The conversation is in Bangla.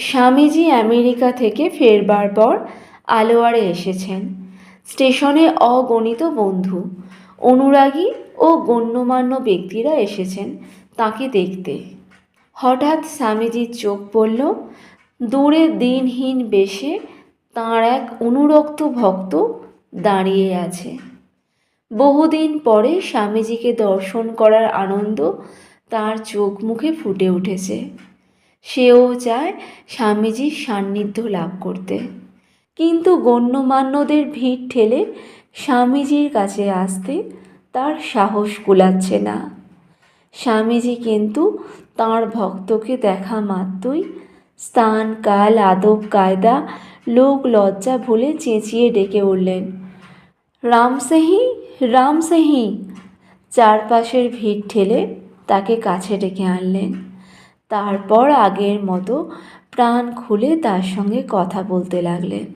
স্বামীজি আমেরিকা থেকে ফেরবার পর আলোয়ারে এসেছেন। স্টেশনে অগণিত বন্ধু, অনুরাগী ও গণ্যমান্য ব্যক্তিরা এসেছেন তাকে দেখতে। হঠাৎ স্বামীজির চোখ পড়ল, দূরে দিনহীন বেশে তাঁর এক অনুরক্ত ভক্ত দাঁড়িয়ে আছে। বহুদিন পরে স্বামীজিকে দর্শন করার আনন্দ তার চোখ মুখে ফুটে উঠেছে। সেও চায় স্বামীজির সান্নিধ্য লাভ করতে। কিন্তু গণ্যমান্যদের ভিড় ঠেলে স্বামীজির কাছে আসতে তার সাহস কুলাচ্ছে না। স্বামীজি কিন্তু তাঁর ভক্তকে দেখা মাত্রই স্থান, কাল, আদব, কায়দা, লোক, লজ্জা ভুলে চেঁচিয়ে ডেকে উঠলেন। রামসেহি রামসেহি চারপাশের ভিড় ঠেলে তাকে কাছে ডেকে আনলেন। তারপর আগের মতো প্রাণ খুলে তার সঙ্গে কথা বলতে লাগলেন